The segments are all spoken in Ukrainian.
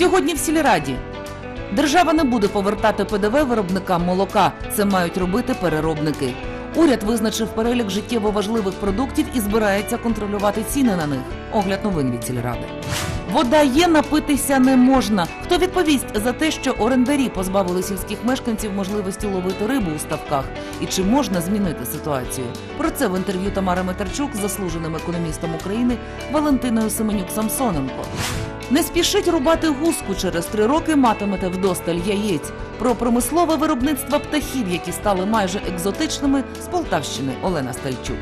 Сьогодні в сільраді. Держава не буде повертати ПДВ виробникам молока. Це мають робити переробники. Уряд визначив перелік життєво важливих продуктів і збирається контролювати ціни на них. Огляд новин від сільради. Вода є, напитися не можна. Хто відповість за те, що орендарі позбавили сільських мешканців можливості ловити рибу у ставках? І чи можна змінити ситуацію? Про це в інтерв'ю Тамари Метарчук з заслуженим економістом України Валентиною Семенюк Самсоненко. Не спішіть рубати гуску. Через три роки матимете вдосталь яєць. Про промислове виробництво птахів, які стали майже екзотичними, з Полтавщини Олена Стальчук.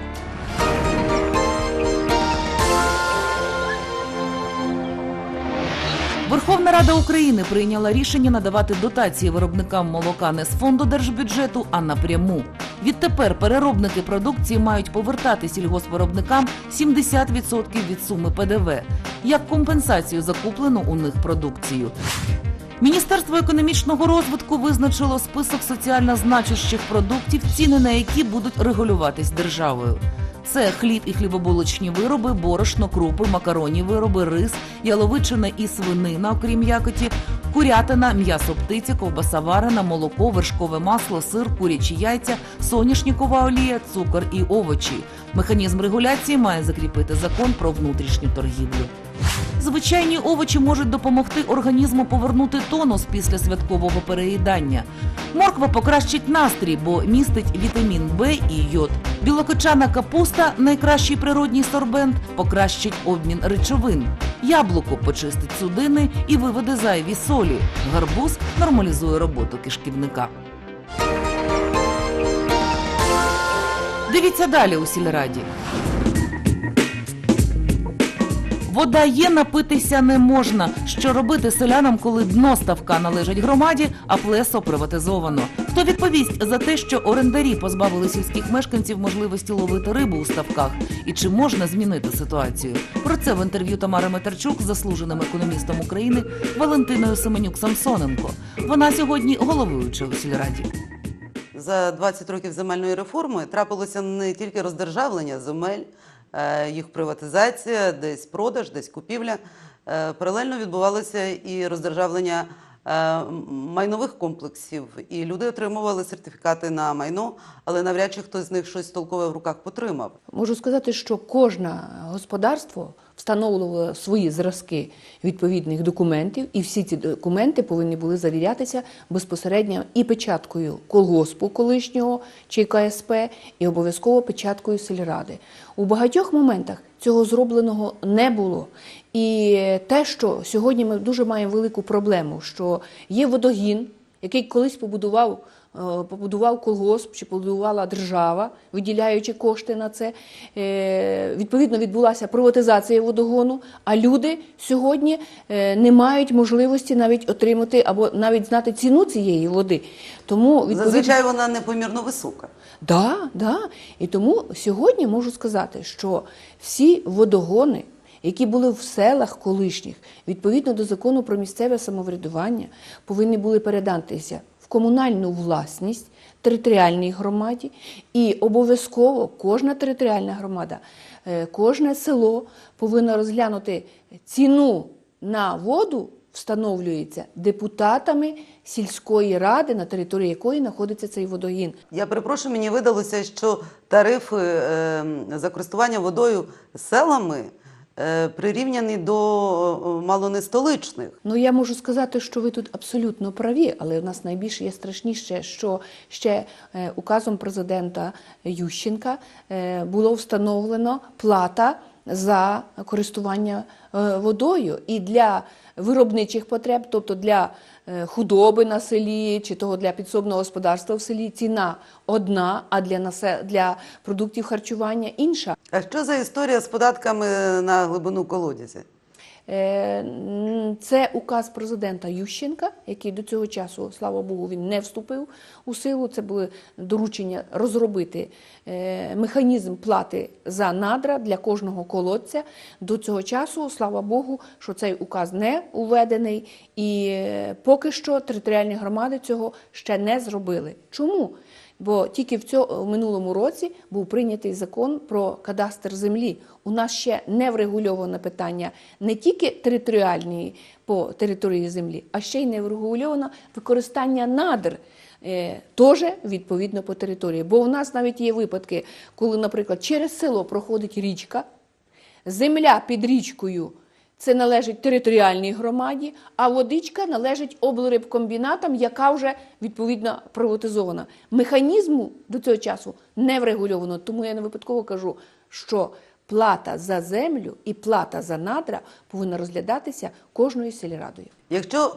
Верховна Рада України прийняла рішення надавати дотації виробникам молока не з фонду держбюджету, а напряму. Відтепер переробники продукції мають повертати сільгоспвиробникам 70% від суми ПДВ як компенсацію за куплену у них продукцію. Міністерство економічного розвитку визначило список соціально значущих продуктів, ціни на які будуть регулюватись державою. Це хліб і хлібобулочні вироби, борошно, крупи, макаронні вироби, рис, яловичина і свинина, окрім якоті, курятина, м'ясо птиці, ковбаса варена, молоко, вершкове масло, сир, курячі яйця, соняшникова олія, цукор і овочі. Механізм регуляції має закріпити закон про внутрішню торгівлю. Звичайні овочі можуть допомогти організму повернути тонус після святкового переїдання. Морква покращить настрій, бо містить вітамін Б і йод. Білокочана капуста найкращий природній сорбент, покращить обмін речовин. Яблуко почистить судини і виведе зайві солі. Гарбуз нормалізує роботу кишківника. Дивіться далі у сільраді. Вода є, напитися не можна. Що робити селянам, коли дно ставка належить громаді, а плесо приватизовано? Хто відповість за те, що орендарі позбавили сільських мешканців можливості ловити рибу у ставках? І чи можна змінити ситуацію? Про це в інтерв'ю Тамари Метарчук з заслуженим економістом України Валентиною Семенюк Самсоненко. Вона сьогодні головуюча у сільраді. За 20 років земельної реформи трапилося не тільки роздержавлення земель, їх приватизація, десь продаж, десь купівля. Е, Паралельно відбувалося і роздержавлення е, майнових комплексів, і люди отримували сертифікати на майно, але навряд чи хтось з них щось толкове в руках потримав. Можу сказати, що кожне господарство встановлювало свої зразки відповідних документів, і всі ці документи повинні були завірятися безпосередньо і печаткою колгоспу колишнього чи КСП, і обов'язково печаткою сільради. У багатьох моментах цього зробленого не було. І те, що сьогодні ми дуже маємо велику проблему, що є водогін, який колись побудував побудував колгосп чи побудувала держава, виділяючи кошти на це. Е, Відповідно, відбулася приватизація водогону, а люди сьогодні е, не мають можливості навіть отримати або навіть знати ціну цієї води. Тому відповідно, Зазвичай вона непомірно висока. Да, да. І тому сьогодні можу сказати, що всі водогони, які були в селах колишніх, відповідно до закону про місцеве самоврядування, повинні були передатися комунальну власність територіальній громаді, і обов'язково кожна територіальна громада, е, кожне село повинно розглянути ціну на воду. Встановлюється депутатами сільської ради, на території якої знаходиться цей водогін. Я перепрошую, мені видалося, що тарифи е, за користування водою селами е, прирівняні до е, мало не столичних. Ну я можу сказати, що ви тут абсолютно праві, але в нас найбільш є страшніше, що ще е, указом президента Ющенка було встановлено плата за користування е, водою і для виробничих потреб, тобто для е, худоби на селі чи того для підсобного господарства в селі ціна одна, а для насе- для продуктів харчування інша. А що за історія з податками на глибину колодязі? Е, Це указ президента Ющенка, який до цього часу, слава Богу, він не вступив у силу. Це були доручення розробити е, механізм плати за надра для кожного колодця. До цього часу, слава Богу, що цей указ не уведений, і е, поки що територіальні громади цього ще не зробили. Чому? Бо тільки в цьому минулому році був прийнятий закон про кадастр землі. У нас ще не врегульовано питання не тільки територіальної по території землі, а ще й не врегульовано використання надр. е, Теж відповідно по території. Бо у нас навіть є випадки, коли, наприклад, через село проходить річка, земля під річкою це належить територіальній громаді, а водичка належить облрибкомбінатам, яка вже відповідно приватизована. Механізму до цього часу не врегульовано. Тому я не випадково кажу, що плата за землю і плата за надра повинна розглядатися кожною сільрадою. Якщо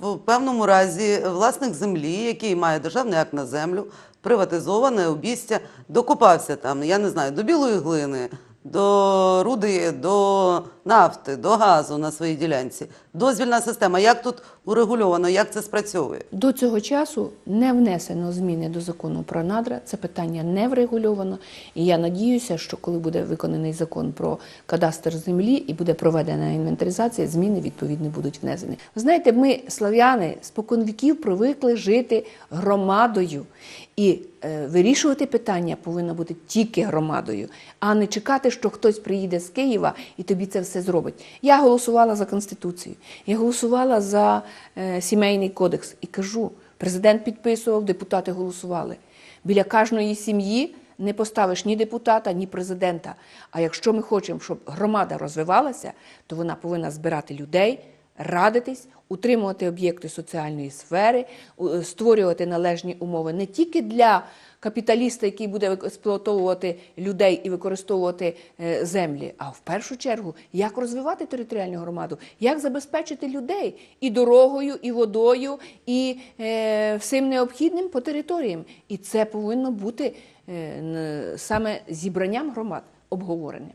в певному разі власник землі, який має державний акт на землю, приватизоване обістя, докупався там, я не знаю, до білої глини, до руди, до нафти, до газу на своїй ділянці. Дозвільна система, як тут урегульовано, як це спрацьовує? До цього часу не внесено зміни до закону про надра. Це питання не врегульовано. І я надіюся, що коли буде виконаний закон про кадастр землі і буде проведена інвентаризація, зміни відповідно будуть внесені. Ви знаєте, ми, слав'яни, спокон віків привикли жити громадою. І е, вирішувати питання повинно бути тільки громадою, а не чекати, що хтось приїде з Києва і тобі це все зробить. Я голосувала за конституцію, я голосувала за е, сімейний кодекс і кажу: президент підписував, депутати голосували. Біля кожної сім'ї не поставиш ні депутата, ні президента. А якщо ми хочемо, щоб громада розвивалася, то вона повинна збирати людей, радитись, утримувати об'єкти соціальної сфери, е, створювати належні умови не тільки для капіталіста, який буде експлуатовувати людей і використовувати е, землі, а в першу чергу, як розвивати територіальну громаду, як забезпечити людей і дорогою, і водою, і е, всім необхідним по територіям. І це повинно бути е, саме зібранням громад обговореним.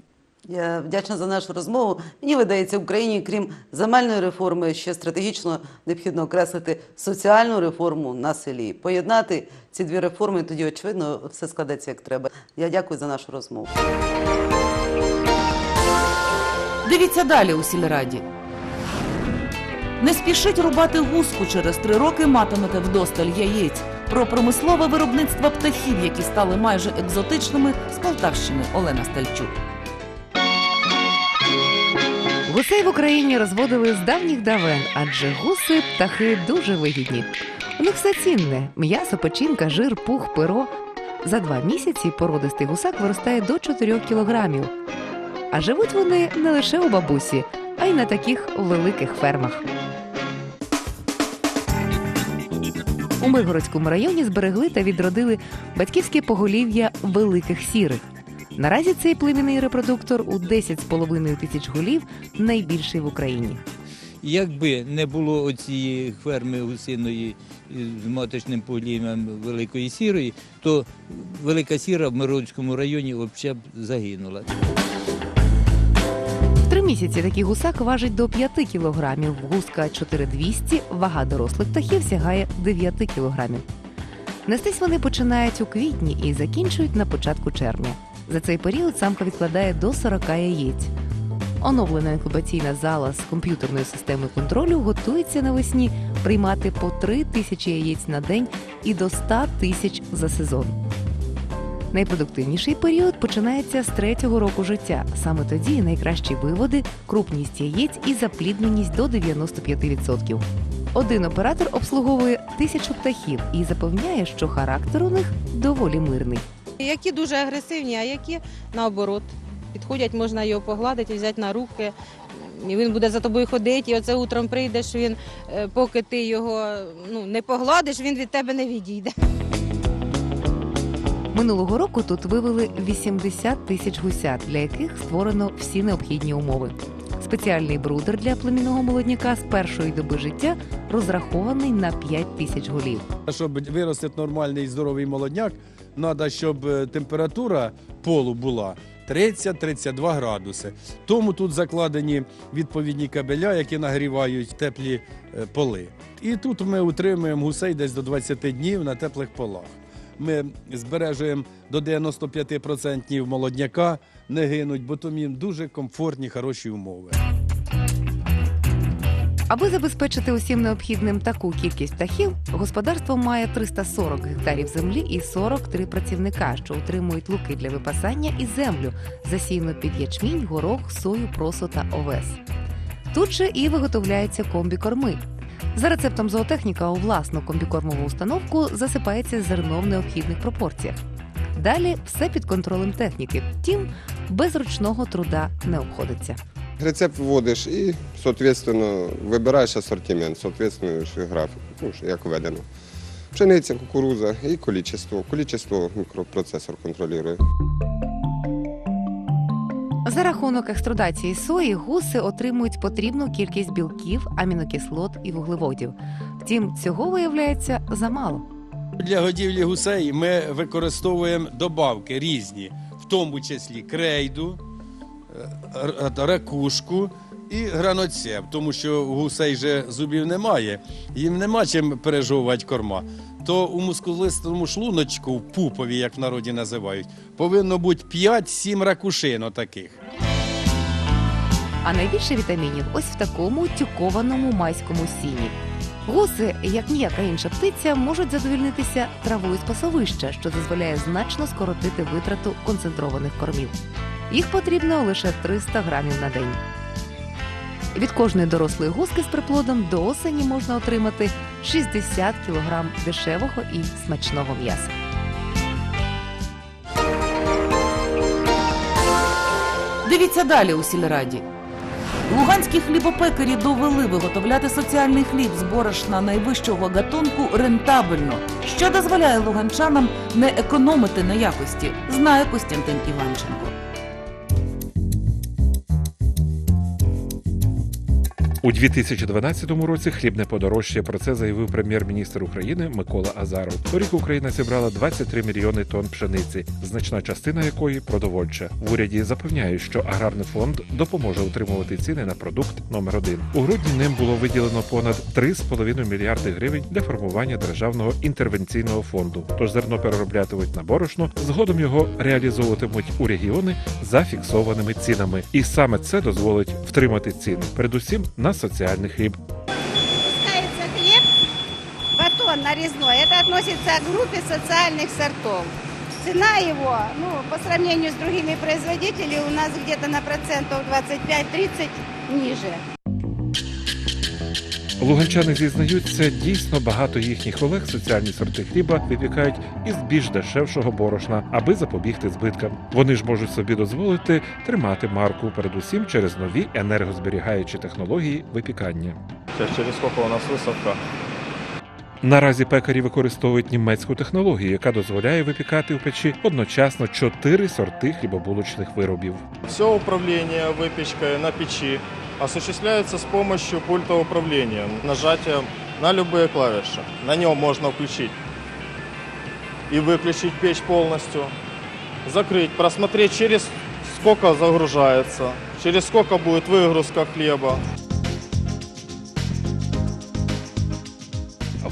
Я вдячна за нашу розмову. Мені видається, Україні, крім земельної реформи, ще стратегічно необхідно окреслити соціальну реформу на селі. Поєднати ці дві реформи, тоді, очевидно, все складеться як треба. Я дякую за нашу розмову. Дивіться далі у сільраді. Не спішіть рубати гуску. Через три роки матимете вдосталь яєць. Про промислове виробництво птахів, які стали майже екзотичними, з Полтавщини Олена Стальчук. Гусей в Україні розводили з давніх давен, адже гуси птахи дуже вигідні. У них все цінне: м'ясо, печінка, жир, пух, перо. За два місяці породистий гусак виростає до 4 кілограмів. А живуть вони не лише у бабусі, а й на таких великих фермах. У Миргородському районі зберегли та відродили батьківське поголів'я великих сірих. Наразі цей племінний репродуктор у 10,5 тисяч голів найбільший в Україні. Якби не було оцієї ферми гусиної з маточним поглів'ям великої сірої, то велика сіра в Миродському районі взагалі б загинула. В три місяці такий гусак важить до 5 кілограмів. Гуска 4200, вага дорослих птахів сягає 9 кілограмів. Нестись вони починають у квітні і закінчують на початку червня. За цей період самка відкладає до 40 яєць. Оновлена інкубаційна зала з комп'ютерною системою контролю готується навесні приймати по 3 тисячі яєць на день і до 100 тисяч за сезон. Найпродуктивніший період починається з третього року життя. Саме тоді найкращі виводи, крупність яєць і заплідненість до 95%. Один оператор обслуговує тисячу птахів і запевняє, що характер у них доволі мирний. Які дуже агресивні, а які наоборот. Підходять, можна його погладити, взяти на руки. І він буде за тобою ходити, і оце утром прийдеш, він, е, поки ти його ну, не погладиш, він від тебе не відійде. Минулого року тут вивели 80 тисяч гусят, для яких створено всі необхідні умови. Спеціальний брудер для племінного молодняка з першої доби життя розрахований на 5 тисяч голів. Щоб виростити нормальний здоровий молодняк, треба, щоб е, температура полу була 30-32 градуси. Тому тут закладені відповідні кабеля, які нагрівають теплі е, поли. І тут ми утримуємо гусей десь до 20 днів на теплих полах. Ми збережуємо до 95% молодняка, не гинуть, бо тому їм дуже комфортні, хороші умови. Аби забезпечити усім необхідним таку кількість птахів, господарство має 340 гектарів землі і 43 працівника, що утримують луки для випасання і землю, засіяну під ячмінь, горох, сою, просо та овес. Тут же і виготовляються комбікорми. За рецептом зоотехніка у власну комбікормову установку засипається зерно в необхідних пропорціях. Далі все під контролем техніки, втім, без ручного труда не обходиться. Рецепт вводиш і, соответственно, вибираєш асортимент, соответствуючий графік, ну, як введено. Пшениця, кукуруза і количество. Количество мікропроцесор контролює. За рахунок екструдації сої гуси отримують потрібну кількість білків, амінокислот і вуглеводів. Втім, цього виявляється замало. Для годівлі гусей ми використовуємо добавки різні, в тому числі крейду, ракушку і граноцеп, тому що гусей же зубів немає, їм нема чим пережовувати корма. То у мускулистому шлуночку, в пупові, як в народі називають, повинно бути 5-7 ракушин отаких. А найбільше вітамінів ось в такому тюкованому майському сіні. Гуси, як ніяка інша птиця, можуть задовільнитися травою з пасовища, що дозволяє значно скоротити витрату концентрованих кормів. Їх потрібно лише 300 грамів на день. Від кожної дорослої гуски з приплодом до осені можна отримати 60 кг дешевого і смачного м'яса. Дивіться далі у сільраді. Луганські хлібопекарі довели виготовляти соціальний хліб з борошна найвищого гатунку рентабельно, що дозволяє луганчанам не економити на якості, знає Костянтин Іванченко. У 2012 році хліб не подорожчає. Про це заявив прем'єр-міністр України Микола Азаров. Торік Україна зібрала 23 мільйони тонн пшениці, значна частина якої продовольча. В уряді запевняють, що аграрний фонд допоможе утримувати ціни на продукт номер один. У грудні ним було виділено понад 3,5 мільярди гривень для формування державного інтервенційного фонду. Тож зерно перероблятимуть на борошно, згодом його реалізовуватимуть у регіони за фіксованими цінами. І саме це дозволить втримати ціни, передусім на соціальний хліб. Выпускается хлеб, батон нарезной. Это относится к группе социальных сортов. Цена его, ну, по сравнению с другими производителями, у нас где-то на процентов 25-30 ниже. Луганчани зізнаються, дійсно багато їхніх колег соціальні сорти хліба випікають із більш дешевшого борошна, аби запобігти збиткам. Вони ж можуть собі дозволити тримати марку, передусім через нові енергозберігаючі технології випікання. Через сколько у нас выставка? Наразі пекарі використовують німецьку технологію, яка дозволяє випікати в печі одночасно чотири сорти хлібобулочних виробів. Все управление выпечкой на печи осуществляется с помощью пульта управления, нажатием на любые клавиши. На нем можно включить и выключить печь полностью, закрыть, просмотреть через сколько загружается, через сколько будет выгрузка хлеба.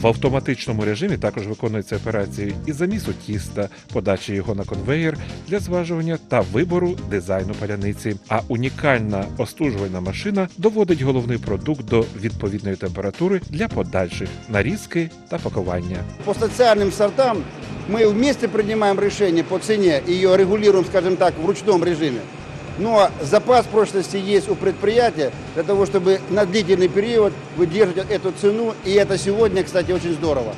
В автоматичному режимі також виконуються операції із замісу тіста, подачі його на конвеєр для зважування та вибору дизайну паляниці. А унікальна остужувальна машина доводить головний продукт до відповідної температури для подальших нарізки та пакування. По социальным сортам мы вместе принимаем решение по цене и ее регулируем, скажем так, в ручном режиме. Но запас прочности есть у предприятия для того, чтобы на длительный период выдерживать эту цену. И это сегодня, кстати, очень здорово.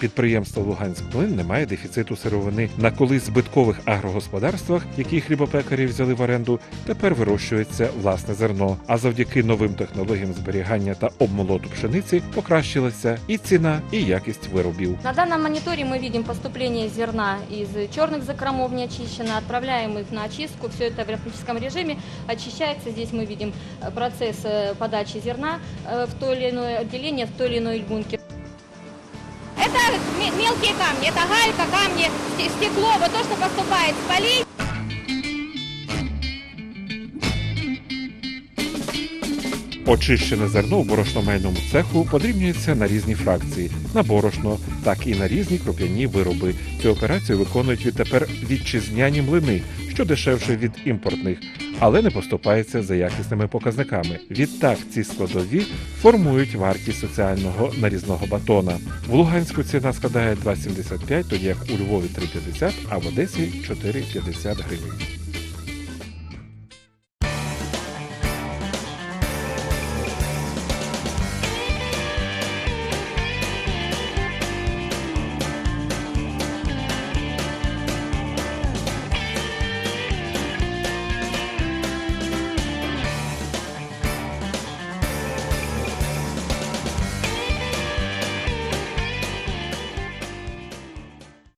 Підприємство Луганськплин не має дефіциту сировини. На колись збиткових агрогосподарствах, які хлібопекарі взяли в оренду, тепер вирощується власне зерно. А завдяки новим технологіям зберігання та обмолоту пшениці покращилася і ціна, і якість виробів. На данном мониторе мы видим поступление зерна из черных закромов неочищено, отправляем их на очистку, все это в автоматическом режиме очищается. Здесь мы видим э, процесс э, подачи зерна э, в то или иное отделение, в той или иной бункер. Мелкие камни, это галька, камни, стекло, вот то, что поступает с полей. Очищене зерно в борошномельному цеху подрібнюється на різні фракції на борошно, так і на різні круп'яні вироби. Цю операцію виконують відтепер вітчизняні млини, що дешевше від імпортних. Але не поступається за якісними показниками. Відтак ці складові формують вартість соціального нарізного батона. В Луганську ціна складає 2,75, тоді як у Львові 3,50, а в Одесі 4,50 гривень.